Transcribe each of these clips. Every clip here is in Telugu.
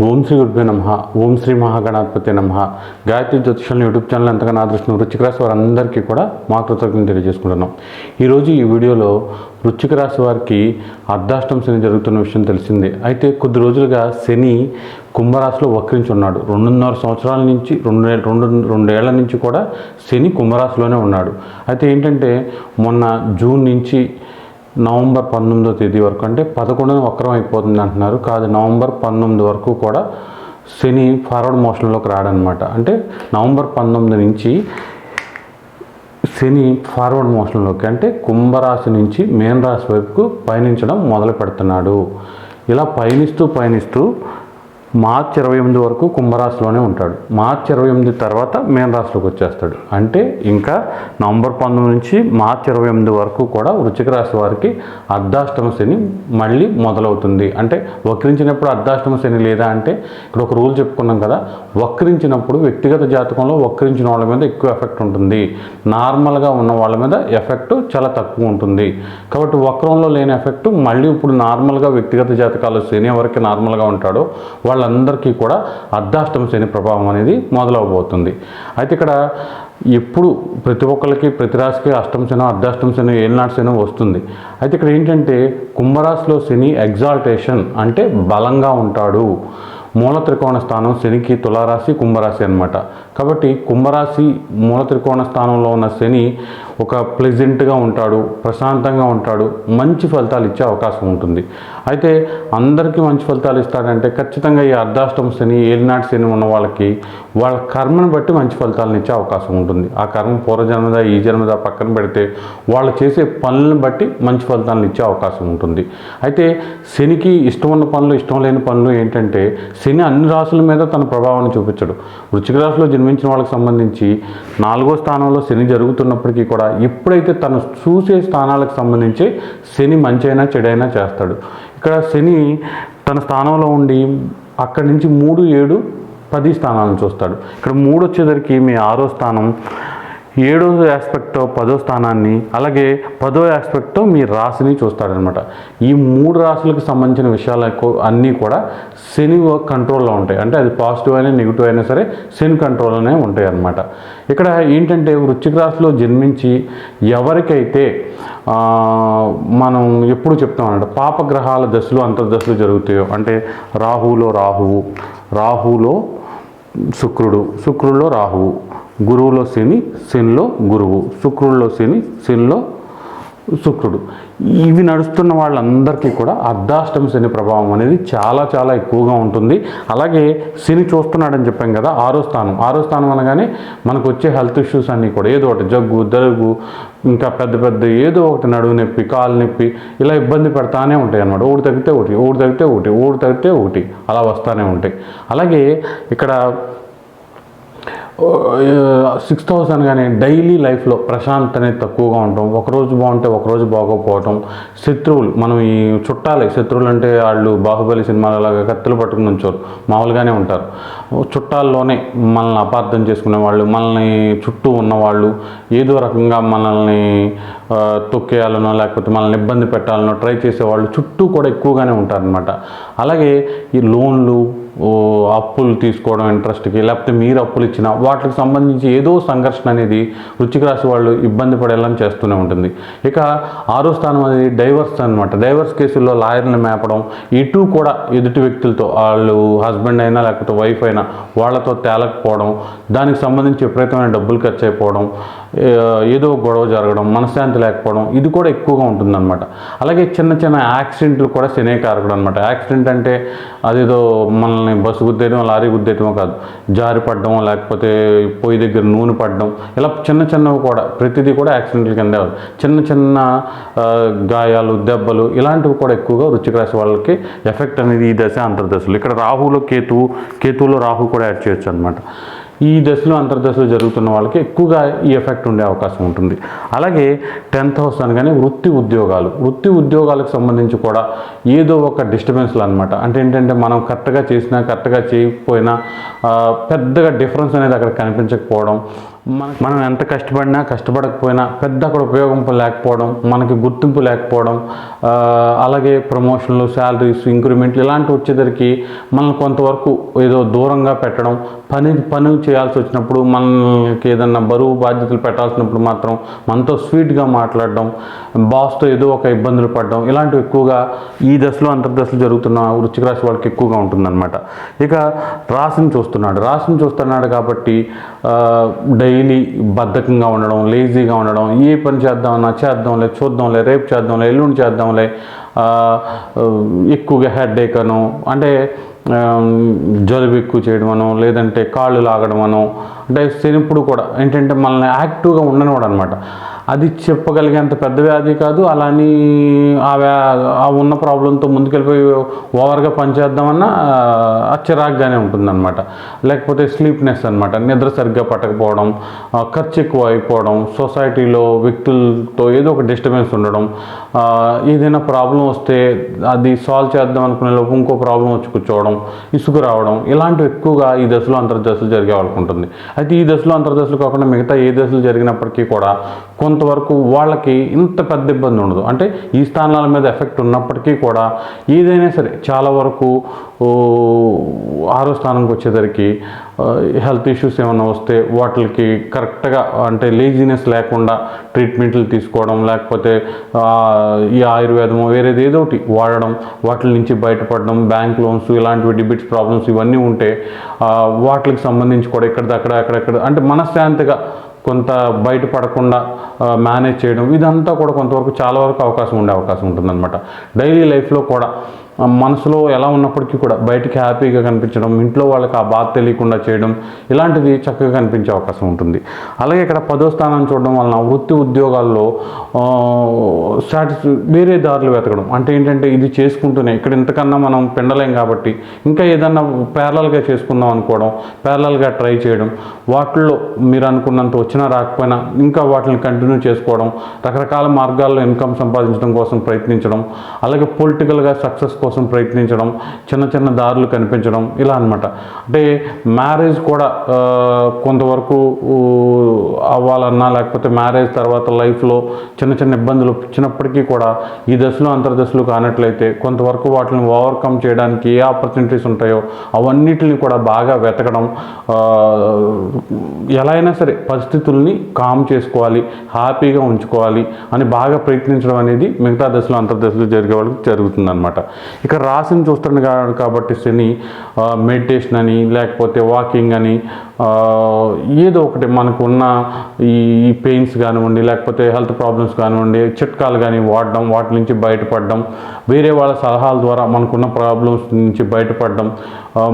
ఓం శ్రీ గురుభ్యో నమ ఓం శ్రీ మహాగణాధిపతి నమ. గాయత్రి జ్యోతిషాలను యూట్యూబ్ ఛానల్ ఎంతగా ఆదరిస్తున్న వృచ్చిక రాశి వారందరికీ కూడా మా కృతజ్ఞతలు తెలియజేసుకుంటున్నాం. ఈరోజు ఈ వీడియోలో వృచ్చిక రాశి వారికి అర్ధాష్టం శని జరుగుతున్న విషయం తెలిసిందే. అయితే కొద్ది రోజులుగా శని కుంభరాశిలో వక్రించి ఉన్నాడు రెండున్నర సంవత్సరాల నుంచి రెండు రెండు రెండేళ్ళ నుంచి కూడా శని కుంభరాశిలోనే ఉన్నాడు. అయితే ఏంటంటే మొన్న జూన్ నుంచి నవంబర్ పంతొమ్మిదో తేదీ వరకు అంటే పదకొండున వక్రం అయిపోతుంది అంటున్నారు. కాదు నవంబర్ పంతొమ్మిది వరకు కూడా శని ఫార్వర్డ్ మోషన్లోకి రాడనమాట అంటే నవంబర్ పంతొమ్మిది నుంచి శని ఫార్వర్డ్ మోషన్లోకి అంటే కుంభరాశి నుంచి మేన్ రాశి వైపుకు పయనించడం మొదలు పెడుతున్నాడు ఇలా పయనిస్తూ పయనిస్తూ మార్చి ఇరవై ఎనిమిది వరకు కుంభరాశిలోనే ఉంటాడు. మార్చి ఇరవై ఎనిమిది తర్వాత మేన్ రాశిలోకి వచ్చేస్తాడు. అంటే ఇంకా నవంబర్ పంతొమ్మిది నుంచి మార్చి ఇరవై ఎనిమిది వరకు కూడా వృచ్చిక రాశి వారికి అర్ధాష్టమ శని మళ్ళీ మొదలవుతుంది. అంటే వక్రించినప్పుడు అర్ధాష్టమ శని లేదా అంటే ఇక్కడ ఒక రూల్ చెప్పుకున్నాం కదా వక్రించినప్పుడు వ్యక్తిగత జాతకంలో వక్రించిన వాళ్ళ మీద ఎక్కువ ఎఫెక్ట్ ఉంటుంది. నార్మల్గా ఉన్న వాళ్ళ మీద ఎఫెక్ట్ చాలా తక్కువ ఉంటుంది. కాబట్టి వక్రంలో లేని ఎఫెక్ట్ మళ్ళీ ఇప్పుడు నార్మల్గా వ్యక్తిగత జాతకాలు శని ఎవరికి నార్మల్గా ఉంటాడో వాళ్ళ వాళ్ళందరికీ కూడా అర్ధాష్టమ శని ప్రభావం అనేది మొదలవబోతుంది. అయితే ఇక్కడ ఎప్పుడు ప్రతి ఒక్కరికి ప్రతి రాశికి అష్టమ శని అర్ధాష్టమ శని వస్తుంది. అయితే ఇక్కడ ఏంటంటే కుంభరాశిలో శని ఎగ్జాల్టేషన్ అంటే బలంగా ఉంటాడు. మూల త్రికోణ స్థానం శనికి తులారాశి కుంభరాశి అన్నమాట. కాబట్టి కుంభరాశి మూల త్రికోణ స్థానంలో ఉన్న శని ఒక ప్లెజెంట్గా ఉంటాడు ప్రశాంతంగా ఉంటాడు మంచి ఫలితాలు ఇచ్చే అవకాశం ఉంటుంది. అయితే అందరికీ మంచి ఫలితాలు ఇస్తాడంటే ఖచ్చితంగా ఈ అర్ధాష్టమ శని ఏలినాటి శని ఉన్న వాళ్ళకి వాళ్ళ కర్మను బట్టి మంచి ఫలితాలను ఇచ్చే అవకాశం ఉంటుంది. ఆ కర్మ పూర్వజన్మద ఈ జన్మదా పక్కన పెడితే వాళ్ళు చేసే పనులను బట్టి మంచి ఫలితాలను ఇచ్చే అవకాశం ఉంటుంది. అయితే శనికి ఇష్టం ఉన్న పనులు ఇష్టం లేని పనులు ఏంటంటే శని అన్ని రాసుల మీద తన ప్రభావాన్ని చూపించడు. వృచ్చిక రాశిలో జన్మించిన వాళ్ళకి సంబంధించి నాలుగో స్థానంలో శని జరుగుతున్నప్పటికీ కూడా ఎప్పుడైతే తను చూసే స్థానాలకు సంబంధించి శని మంచైనా చెడైనా చేస్తాడు. ఇక్కడ శని తన స్థానంలో ఉండి అక్కడి నుంచి మూడు ఏడు పది స్థానాలను చూస్తాడు. ఇక్కడ మూడు వచ్చేసరికి మీ ఆరో స్థానం ఏడో ఆస్పెక్ట్తో పదో స్థానాన్ని అలాగే పదో ఆస్పెక్ట్తో మీ రాశిని చూస్తాడనమాట ఈ మూడు రాశులకు సంబంధించిన విషయాలకు అన్నీ కూడా శని కంట్రోల్లో ఉంటాయి. అంటే అది పాజిటివ్ అయినా నెగిటివ్ అయినా సరే శని కంట్రోల్లోనే ఉంటాయి అన్నమాట. ఇక్కడ ఏంటంటే వృశ్చిక రాశిలో జన్మించి ఎవరికైతే మనం ఎప్పుడు చెప్తాం పాపగ్రహాల దశలు అంతర్దశలు జరుగుతాయో అంటే రాహువులో రాహువు రాహువులో శుక్రుడు శుక్రుల్లో రాహువు గురువులో శని శనిలో గురువు శుక్రుల్లో శని శనిలో శుక్రుడు. ఇవి నడుస్తున్న వాళ్ళందరికీ కూడా అర్ధాష్టమ శని ప్రభావం అనేది చాలా చాలా ఎక్కువగా ఉంటుంది. అలాగే శని చూస్తున్నాడని చెప్పాం కదా ఆరో స్థానం. ఆరో స్థానం అనగానే మనకు వచ్చే హెల్త్ ఇష్యూస్ అన్నీ కూడా ఏదో ఒకటి జగ్గు దలుగు ఇంకా పెద్ద పెద్ద ఏదో ఒకటి నడువు నొప్పి కాలు నొప్పి ఇలా ఇబ్బంది పెడతానే ఉంటాయి అన్నమాట. ఒకటి తగ్గితే ఒకటి ఊడు తగ్గితే ఒకటి ఒకటి తగ్గితే ఒకటి అలా వస్తూనే ఉంటాయి. అలాగే ఇక్కడ సిక్స్ థౌసండ్ కానీ డైలీ లైఫ్లో ప్రశాంత్ అనేది తక్కువగా ఉండటం ఒకరోజు బాగుంటే ఒకరోజు బాగోకపోవటం. శత్రువులు మనం ఈ చుట్టాలే శత్రువులు అంటే వాళ్ళు బాహుబలి సినిమాలు అలాగా కత్తులు పట్టుకుని ఉంచారు మామూలుగానే ఉంటారు. చుట్టాల్లోనే మనల్ని అపార్థం చేసుకునే వాళ్ళు మనల్ని చుట్టూ ఉన్నవాళ్ళు ఏదో రకంగా మనల్ని తొక్కేయాలనో లేకపోతే మనల్ని ఇబ్బంది పెట్టాలనో ట్రై చేసేవాళ్ళు చుట్టూ కూడా ఎక్కువగానే ఉంటారనమాట అలాగే ఈ లోన్లు అప్పులు తీసుకోవడం ఇంట్రెస్ట్కి లేకపోతే మీరు అప్పులు ఇచ్చిన వాటికి సంబంధించి ఏదో సంఘర్షణ అనేది వృచ్చిక రాశి వాళ్ళు ఇబ్బంది పడేలా చేస్తూనే ఉంటుంది. ఇక ఆరో స్థానం అనేది డైవర్స్ అనమాట డైవర్స్ కేసుల్లో లాయర్ని మేపడం ఇటు కూడా ఎదుటి వ్యక్తులతో వాళ్ళు హస్బెండ్ అయినా లేకపోతే వైఫ్ అయినా వాళ్ళతో తేలకపోవడం దానికి సంబంధించి విపరీతమైన డబ్బులు ఖర్చు అయిపోవడం ఏదో గొడవ జరగడం మనశ్శాంతి లేకపోవడం ఇది కూడా ఎక్కువగా ఉంటుందన్నమాట. అలాగే చిన్న చిన్న యాక్సిడెంట్లు కూడా శనే కారకుడు అనమాట యాక్సిడెంట్ అంటే అదేదో మనల్ని బస్సు గుద్దేయడం లారీ గుద్దేయటమో కాదు. జారి పడడం లేకపోతే పొయ్యి దగ్గర నూనె పడడం ఇలా చిన్న చిన్నవి కూడా ప్రతిదీ కూడా యాక్సిడెంట్ల కింద చిన్న చిన్న గాయాలు దెబ్బలు ఇలాంటివి కూడా ఎక్కువగా వృచ్చిక రాశి వాళ్ళకి ఎఫెక్ట్ అనేది ఈ దశ అంతర్దశలు. ఇక్కడ రాహులో కేతువు కేతువులో రాహు కూడా యాడ్ చేయొచ్చు అనమాట ఈ దశలో అంతర్దశలో జరుగుతున్న వాళ్ళకి ఎక్కువగా ఈ ఎఫెక్ట్ ఉండే అవకాశం ఉంటుంది. అలాగే టెన్త్ హౌస్ అనగానే వృత్తి ఉద్యోగాలు. వృత్తి ఉద్యోగాలకు సంబంధించి కూడా ఏదో ఒక డిస్టర్బెన్స్లు అనమాట అంటే ఏంటంటే మనం కరెక్ట్గా చేసినా కరెక్ట్గా చేయకపోయినా పెద్దగా డిఫరెన్స్ అనేది అక్కడ కనిపించకపోవడం మన మనం ఎంత కష్టపడినా కష్టపడకపోయినా పెద్ద అక్కడ ఉపయోగం లేకపోవడం మనకి గుర్తింపు లేకపోవడం అలాగే ప్రమోషన్లు శాలరీస్ ఇంక్రిమెంట్లు ఇలాంటివి వచ్చేసరికి మనల్ని కొంతవరకు ఏదో దూరంగా పెట్టడం పని పని చేయాల్సి వచ్చినప్పుడు మనకి ఏదన్నా బరువు బాధ్యతలు పెట్టాల్సినప్పుడు మాత్రం మనతో స్వీట్గా మాట్లాడడం బాస్తో ఏదో ఒక ఇబ్బందులు పడడం ఇలాంటివి ఎక్కువగా ఈ దశలో అంతర్దశలు జరుగుతున్న వృచ్చిక రాశి వాళ్ళకి ఎక్కువగా ఉంటుందన్నమాట. ఇక రాశిని చూస్తున్నాడు. రాశిని చూస్తున్నాడు కాబట్టి డై డైలీ బద్ధకంగా ఉండడం లేజీగా ఉండడం ఏ పని చేద్దామన్నా చేద్దాంలే చూద్దాంలే రేపు చేద్దాంలే ఎల్లుండి చేద్దాంలే ఎక్కువగా హెడ్ ఏకను అంటే జలుబు ఎక్కువ చేయడమనో లేదంటే కాళ్ళు లాగడమనో అంటే శనిప్పుడు కూడా ఏంటంటే మనల్ని యాక్టివ్గా ఉండనివాడు అనమాట అది చెప్పగలిగేంత పెద్ద వ్యాధి కాదు. అలాని ఆ వ్యా ఆ ఉన్న ప్రాబ్లంతో ముందుకెళ్ళిపోయి ఓవర్గా పనిచేద్దామన్నా ఆ చిరాగ్గానే ఉంటుందన్నమాట. లేకపోతే స్లీప్నెస్ అనమాట నిద్ర సరిగ్గా పట్టకపోవడం ఖర్చు ఎక్కువ అయిపోవడం సొసైటీలో వ్యక్తులతో ఏదో ఒక డిస్టర్బెన్స్ ఉండడం ఏదైనా ప్రాబ్లం వస్తే అది సాల్వ్ చేద్దాం అనుకునే లోపు ఇంకో ప్రాబ్లం వచ్చి కూర్చోవడం ఇసుకు రావడం ఇలాంటివి ఎక్కువగా ఈ దశలో అంతర్దశలు జరిగే వాళ్ళకు ఉంటుంది. అయితే ఈ దశలో అంతర్దశలు కాకుండా మిగతా ఏ దశలు జరిగినప్పటికీ కూడా కొంత వరకు వాళ్ళకి ఇంత పెద్ద ఇబ్బంది ఉండదు. అంటే ఈ స్థానాల మీద ఎఫెక్ట్ ఉన్నప్పటికీ కూడా ఏదైనా సరే చాలా వరకు ఆరో స్థానంకి వచ్చేసరికి హెల్త్ ఇష్యూస్ ఏమైనా వస్తే వాటికి కరెక్ట్గా అంటే లేజినెస్ లేకుండా ట్రీట్మెంట్లు తీసుకోవడం లేకపోతే ఈ ఆయుర్వేదము వేరేది ఏదో ఒకటి వాడడం వాటి నుంచి బయటపడడం బ్యాంక్ లోన్స్ ఇలాంటివి డిబిట్స్ ప్రాబ్లమ్స్ ఇవన్నీ ఉంటే వాటికి సంబంధించి కూడా ఇక్కడిదక్కడ అక్కడెక్కడ అంటే మనశ్శాంతిగా కొంత బయటపడకుండా మేనేజ్ చేయడం ఇదంతా కూడా కొంతవరకు చాలా వరకు అవకాశం ఉండే అవకాశం ఉంటుందన్నమాట. డైలీ లైఫ్లో కూడా మనసులో ఎలా ఉన్నప్పటికీ కూడా బయటికి హ్యాపీగా కనిపించడం ఇంట్లో వాళ్ళకి ఆ బాధ తెలియకుండా చేయడం ఇలాంటిది చక్కగా కనిపించే అవకాశం ఉంటుంది. అలాగే ఇక్కడ పదో స్థానం చూడడం వలన వృత్తి ఉద్యోగాల్లో సాటిస్ వేరే దారులు వెతకడం. అంటే ఏంటంటే ఇది చేసుకుంటూనే ఇక్కడ ఇంతకన్నా మనం పిండలేం కాబట్టి ఇంకా ఏదన్నా ప్యారలల్గా చేసుకుందాం అనుకోవడం ప్యారలల్గా ట్రై చేయడం వాటిల్లో మీరు అనుకున్నంత వచ్చినా రాకపోయినా ఇంకా వాటిని కంటిన్యూ చేసుకోవడం రకరకాల మార్గాల్లో ఇన్కమ్ సంపాదించడం కోసం ప్రయత్నించడం అలాగే పొలిటికల్గా సక్సెస్ కోసం ప్రయత్నించడం చిన్న చిన్న దారులు కనిపించడం ఇలా అనమాట అంటే మ్యారేజ్ కూడా కొంతవరకు అవ్వాలన్నా లేకపోతే మ్యారేజ్ తర్వాత లైఫ్లో చిన్న చిన్న ఇబ్బందులు వచ్చినప్పటికీ కూడా ఈ దశలో అంతర్దశలు కానట్లయితే కొంతవరకు వాటిని ఓవర్కమ్ చేయడానికి ఏ ఆపర్చునిటీస్ ఉంటాయో అవన్నిటిని కూడా బాగా వెతకడం ఎలా అయినా సరే పరిస్థితుల్ని కామ్ చేసుకోవాలి హ్యాపీగా ఉంచుకోవాలి అని బాగా ప్రయత్నించడం అనేది మిగతా దశలో అంతర్దశలు జరిగే వాళ్ళకి జరుగుతుందన్నమాట. ఇక రాశిని చూస్తుండే కాబట్టి శని మెడిటేషన్ అని లేకపోతే వాకింగ్ అని ఏదో ఒకటి మనకున్న ఈ పెయిన్స్ కానివ్వండి లేకపోతే హెల్త్ ప్రాబ్లమ్స్ కానివ్వండి చిట్కాలు కానీ వాడడం వాటి నుంచి బయటపడడం వేరే వాళ్ళ సలహాల ద్వారా మనకున్న ప్రాబ్లమ్స్ నుంచి బయటపడడం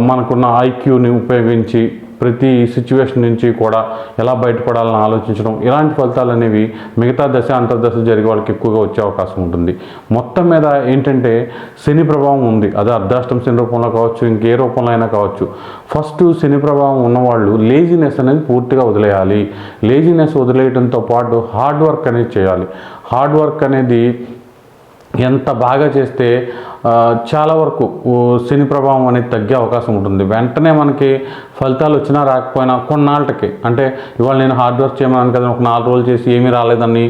మనకున్న ఐక్యూని ఉపయోగించి ప్రతి సిచ్యువేషన్ నుంచి కూడా ఎలా బయటపడాలని ఆలోచించడం ఇలాంటి ఫలితాలు అనేవి మిగతా దశ అంతర్దశ జరిగే వాళ్ళకి ఎక్కువగా వచ్చే అవకాశం ఉంటుంది. మొత్తం మీద ఏంటంటే శని ప్రభావం ఉంది. అది అర్ధాష్టం శని రూపంలో కావచ్చు ఇంకే రూపంలో అయినా కావచ్చు. ఫస్ట్ శని ప్రభావం ఉన్నవాళ్ళు లేజినెస్ అనేది పూర్తిగా వదిలేయాలి. లేజినెస్ వదిలేయడంతో పాటు హార్డ్ వర్క్ అనేది చేయాలి. హార్డ్ వర్క్ అనేది ఎంత బాగా చేస్తే చాలా వరకు శని ప్రభావం అనేది తగ్గే అవకాశం ఉంటుంది. వెంటనే మనకి ఫలితాలు వచ్చినా రాకపోయినా కొన్నాళ్ళకి అంటే ఇవాళ నేను హార్డ్ వర్క్ చేయమన్నాను కదా ఒక నాలుగు రోజులు చేసి ఏమీ రాలేదని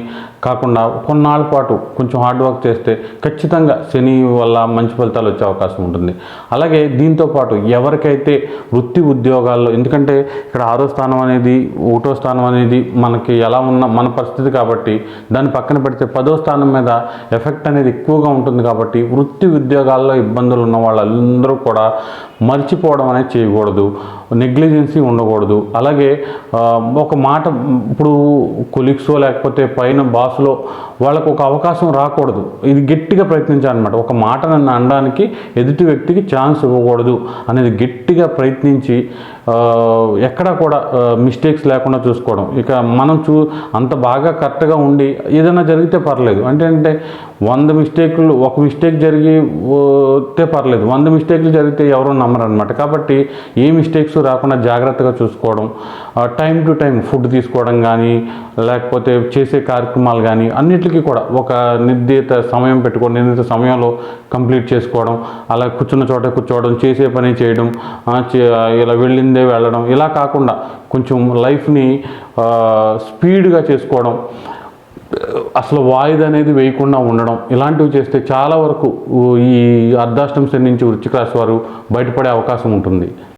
కాకుండా కొన్నాళ్ళ పాటు కొంచెం హార్డ్ వర్క్ చేస్తే ఖచ్చితంగా శని వల్ల మంచి ఫలితాలు వచ్చే అవకాశం ఉంటుంది. అలాగే దీంతో పాటు ఎవరికైతే వృత్తి ఉద్యోగాల్లో ఎందుకంటే ఇక్కడ ఆరో స్థానం అనేది ఒకటో స్థానం అనేది మనకి ఎలా ఉన్న మన పరిస్థితి కాబట్టి దాన్ని పక్కన పెడితే పదో స్థానం మీద ఎఫెక్ట్ అనేది ఎక్కువగా ఉంటుంది కాబట్టి వృత్తి ఉద్యోగాల్లో ఇబ్బందులు ఉన్న వాళ్ళందరూ కూడా మర్చిపోవడం అనేది చేయకూడదు. నెగ్లిజెన్సీ ఉండకూడదు. అలాగే ఒక మాట ఇప్పుడు కొలీగ్సో లేకపోతే పైన బాసులో వాళ్ళకు ఒక అవకాశం రాకూడదు. ఇది గట్టిగా ప్రయత్నించాలన్నమాట ఒక మాట నన్ను అనడానికి ఎదుటి వ్యక్తికి ఛాన్స్ ఇవ్వకూడదు అనేది గట్టిగా ప్రయత్నించి ఎక్కడా కూడా మిస్టేక్స్ లేకుండా చూసుకోవడం. ఇక మనం చూ అంత బాగా కరెక్ట్గా ఉండి ఏదైనా జరిగితే పర్లేదు. అంటే అంటే వంద మిస్టేక్లు ఒక మిస్టేక్ జరిగితే పర్లేదు. వంద మిస్టేక్లు జరిగితే ఎవరు నమ్మరు అనమాట కాబట్టి ఏ మిస్టేక్స్ రాకుండా జాగ్రత్తగా చూసుకోవడం టైం టు టైం ఫుడ్ తీసుకోవడం కానీ లేకపోతే చేసే కార్యక్రమాలు కానీ అన్నిటికీ కూడా ఒక నిర్దిత సమయం పెట్టుకోవడం నిర్దిత సమయంలో కంప్లీట్ చేసుకోవడం అలా కూర్చున్న చోట కూర్చోవడం చేసే పని చేయడం ఇలా వెళ్ళింది వెళ్ళడం. ఇలా కాకుండా కొంచెం లైఫ్ని స్పీడ్గా చేసుకోవడం అసలు వాయిద అనేది వేయకుండా ఉండడం ఇలాంటివి చేస్తే చాలా వరకు ఈ అర్ధాష్టం శని నుంచి వృచ్చిక రాశి వారు బయటపడే అవకాశం ఉంటుంది.